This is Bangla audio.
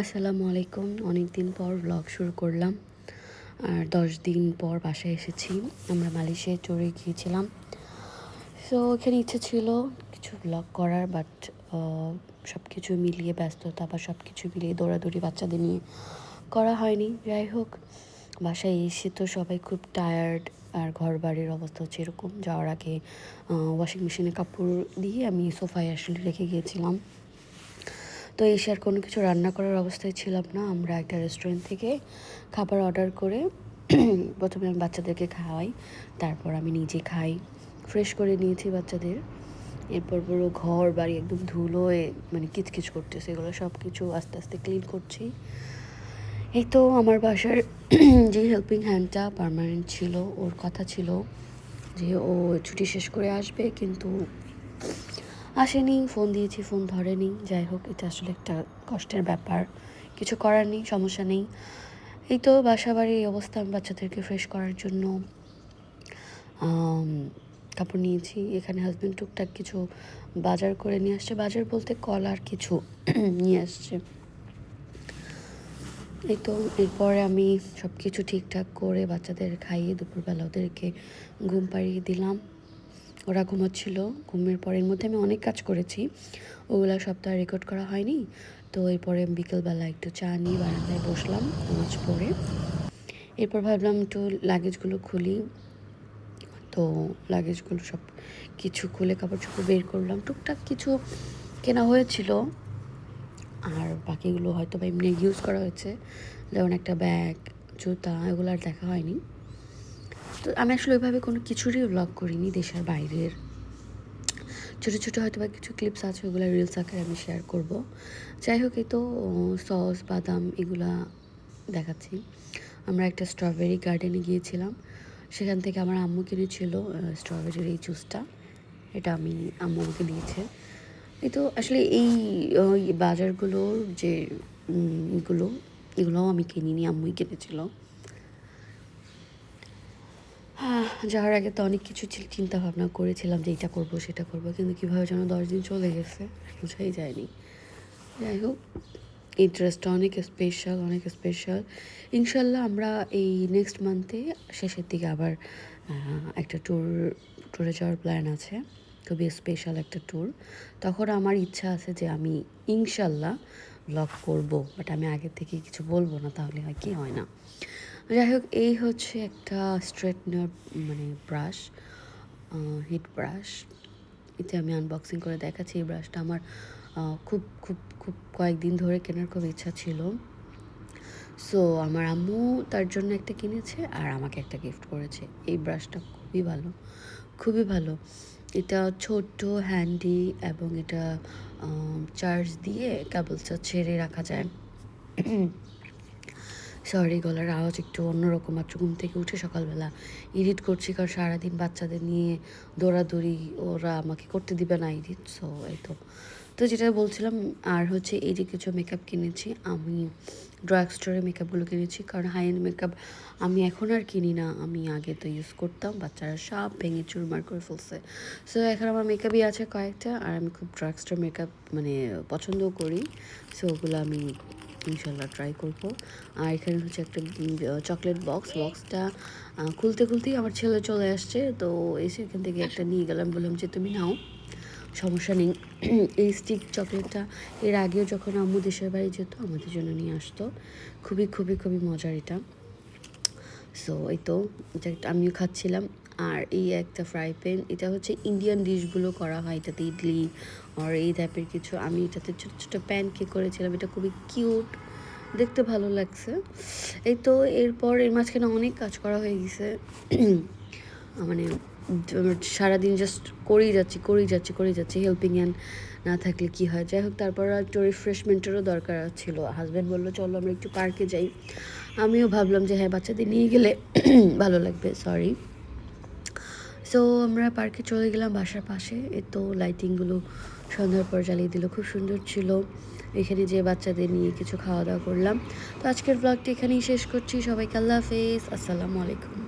আসসালামু আলাইকুম। অনেক দিন পর ব্লগ শুরু করলাম। আর দশ দিন পর বাসায় এসেছি। আমরা মালয়েশিয়ায় চড়ে গিয়েছিলাম। সো এখানে ইচ্ছে ছিল কিছু ব্লগ করার বাট সব কিছু মিলিয়ে ব্যস্ততা বা সব কিছু মিলিয়ে দৌড়াদৌড়ি বাচ্চাদের নিয়ে করা হয়নি। যাই হোক, বাসায় এসে তো সবাই খুব টায়ার্ড আর ঘর বাড়ির অবস্থা হচ্ছে এরকম। যাওয়ার আগে ওয়াশিং মেশিনে কাপড় দিয়ে আমি সোফায় আসলে রেখে গিয়েছিলাম। তো এসে আর কোনো কিছু রান্না করার অবস্থায় ছিলাম না। আমরা একটা রেস্টুরেন্ট থেকে খাবার অর্ডার করে প্রথমে আমি বাচ্চাদেরকে খাওয়াই, তারপর আমি নিজে খাই। ফ্রেশ করে নিয়েছি বাচ্চাদের। এরপর পুরো ঘর, বাড়ি একদম ধুলোয় মানে কিচকিচ করতেছে। এগুলো সব কিছু আস্তে আস্তে ক্লিন করছি। এই তো আমার বাসার যে হেল্পিং হ্যান্ডটা পারমানেন্ট ছিল, ওর কথা ছিল যে ও ছুটি শেষ করে আসবে, কিন্তু আসেনি ফোন দিয়েছি ফোন ধরেনি। যাই হোক, এটা আসলে একটা কষ্টের ব্যাপার। কিছু করার নেই, সমস্যা নেই। এই তো বাসা বাড়ির এই অবস্থা, আমি বাচ্চাদেরকে ফ্রেশ করার জন্য কাপড় নিয়েছি। এখানে হাজব্যান্ড টুকটাক কিছু বাজার করে নিয়ে আসছে। বাজার বলতে কলার কিছু নিয়ে আসছে। এই তো, এরপরে আমি সব কিছু ঠিকঠাক করে বাচ্চাদের খাইয়ে দুপুরবেলা ওদেরকে ঘুম পাড়িয়ে দিলাম। ওরা ঘুমাচ্ছিল। ঘুমের পরের মধ্যে আমি অনেক কাজ করেছি। ওগুলো সপ্তাহ রেকর্ড করা হয়নি। তো এরপরে বিকেলবেলা একটু চা নিয়ে বারান্দায় বসলাম নামাজ পড়ে। এরপর ভাবলাম একটু লাগেজগুলো খুলি। তো লাগেজগুলো সব কিছু খুলে কাপড় চোপড় বের করলাম। টুকটাক কিছু কেনা হয়েছিল। আর বাকিগুলো হয়তো বা এমনি ইউজ করা হয়েছে। যেমন একটা ব্যাগ জুতা, এগুলো আর দেখা হয়নি। তো আমি আসলে ওইভাবে কোনো কিছুরই ব্লগ করিনি দেশের বাইরের। ছোটো ছোটো হয়তো বা কিছু ক্লিপস আছে ওগুলো রিলস আকারে আমি শেয়ার করব। যাই হোক, এই তো সস বাদাম এগুলা দেখাচ্ছি। আমরা একটা স্ট্রবেরি গার্ডেনে গিয়েছিলাম। সেখান থেকে আমার আম্মু কিনেছিল স্ট্রবেরির এই জুসটা এটা আমি, আম্মু আমাকে দিয়েছে। এই তো, আসলে এই বাজারগুলোর যে এগুলো এগুলোও আমি কিনিনি, আম্মুই কিনেছিল। হ্যাঁ যাওয়ার আগে তো অনেক কিছু চিন্তা ভাবনা করেছিলাম যে এটা করব, সেটা করব, কিন্তু কীভাবে যেন দশ দিন চলে গেছে, বোঝাই যায়নি। যাই হোক এই ড্রেসটা অনেক স্পেশাল অনেক স্পেশাল ইনশাল্লাহ আমরা এই নেক্সট মান্থে শেষের দিকে আবার একটা ট্যুর ট্যুরে যাওয়ার প্ল্যান আছে খুবই স্পেশাল একটা ট্যুর তখন আমার ইচ্ছা আছে যে আমি ইনশাল্লাহ ব্লগ করব বাট আমি আগে থেকে কিছু বলব না, তাহলে হয় কি? হয় না। যাই হোক, এই হচ্ছে একটা স্ট্রেটনার মানে ব্রাশ হিট ব্রাশ এতে আমি আনবক্সিং করে দেখাচ্ছি। এই ব্রাশটা আমার খুব খুব খুব কয়েকদিন ধরে কেনার খুব ইচ্ছা ছিল। সো আমার আম্মু তার জন্য একটা কিনেছে আর আমাকে একটা গিফট করেছে। এই ব্রাশটা খুবই ভালো খুবই ভালো। এটা ছোট্ট হ্যান্ডি এবং এটা চার্জ দিয়ে কেবলসটা ছেড়ে রাখা যায়। সরি গলার আওয়াজ একটু অন্যরকম, মাত্র ঘুম থেকে উঠে সকালবেলা এডিট করছি কারণ সারাদিন বাচ্চাদের নিয়ে দৌড়াদৌড়ি ওরা আমাকে করতে দিবে না এডিট সো এই তো। তো যেটা বলছিলাম, আর হচ্ছে এই যে কিছু মেকআপ কিনেছি, আমি ড্রাগ স্টোরে মেকআপগুলো কিনেছি, কারণ হাই এন্ড মেকআপ আমি এখন আর কিনি না, আমি আগে তো ইউজ করতাম, বাচ্চারা সব ভেঙে চুরমার করে ফেলছে। সো এখন আমার মেকআপই আছে কয়েকটা, আর আমি খুব ড্রাগ স্টোর মেকআপ মানে পছন্দও করি সো ওগুলো আমি ইনশাল্লাহ ট্রাই করব। আর এখানে হচ্ছে একটা চকলেট বক্স বক্সটা খুলতে খুলতেই আমার ছেলে চলে আসছে। তো এসে এখান থেকে একটা নিয়ে গেলাম। বললাম যে, তুমি নাও, সমস্যা নেই। এই স্টিক চকলেটটা এর আগেও যখন আম্মু দেশের বাড়ি যেত, আমাদের জন্য নিয়ে আসতো। খুবই খুবই খুবই মজার এটা। সো এই তো এটা একটা আমিও খাচ্ছিলাম। আর এই একটা ফ্রাই প্যান এটা হচ্ছে ইন্ডিয়ান ডিশগুলো করা হয়, এটাতে ইডলি আর এই টাইপের কিছু। আমি এটাতে ছোটো ছোটো প্যান কেক করেছিলাম, এটা খুবই কিউট দেখতে ভালো লাগছে। এই তো এরপর এর মাঝখানে অনেক কাজ করা হয়ে গেছে। মানে সারাদিন জাস্ট করেই যাচ্ছি করেই যাচ্ছি করেই যাচ্ছি হেল্পিং হ্যান্ড না থাকলে কি হয়? যাই হোক, তারপর একটু রিফ্রেশমেন্টেরও দরকার ছিল। হাজব্যান্ড বলল, চলো, আমরা একটু পার্কে যাই। আমিও ভাবলাম যে হ্যাঁ বাচ্চাদের নিয়ে গেলে ভালো লাগবে সরি সো আমরা পার্কে চলে গেলাম বাসার পাশে। এ তো লাইটিংগুলো সন্ধ্যার পর জ্বালিয়ে দিল, খুব সুন্দর ছিল। এখানে যে বাচ্চাদের নিয়ে কিছু খাওয়া দাওয়া করলাম। তো আজকের ব্লগটি এখানেই শেষ করছি। সবাইকে আল্লাহ হাফেজ। আসসালামু আলাইকুম।